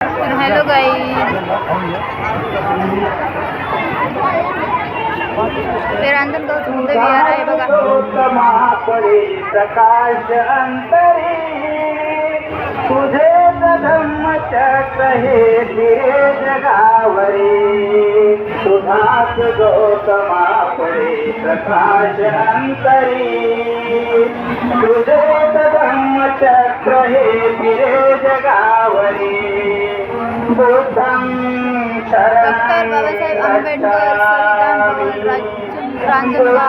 hello गाई ते रांजणगाव समुद्र विहार आहे बघा महापरी प्रकाश अंतरी तुझे धम्म हे गौतमा परी प्रकाश अंतरी तुझे धम्म चक्र हे जगावरी बुद्धं डॉक्टर बाबासाहेब आंबेडकर रांजणगाव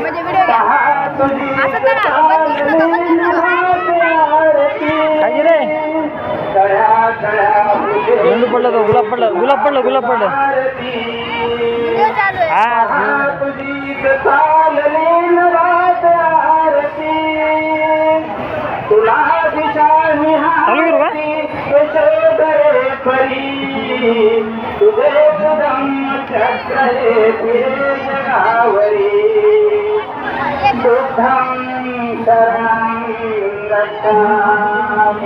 म्हणजे व्हिडिओ घ्या असं तर రెండు పళ్ళు గులాబ్ పళ్ళు గులాబ్ పళ్ళు గులాబ్ పళ్ళు శరణం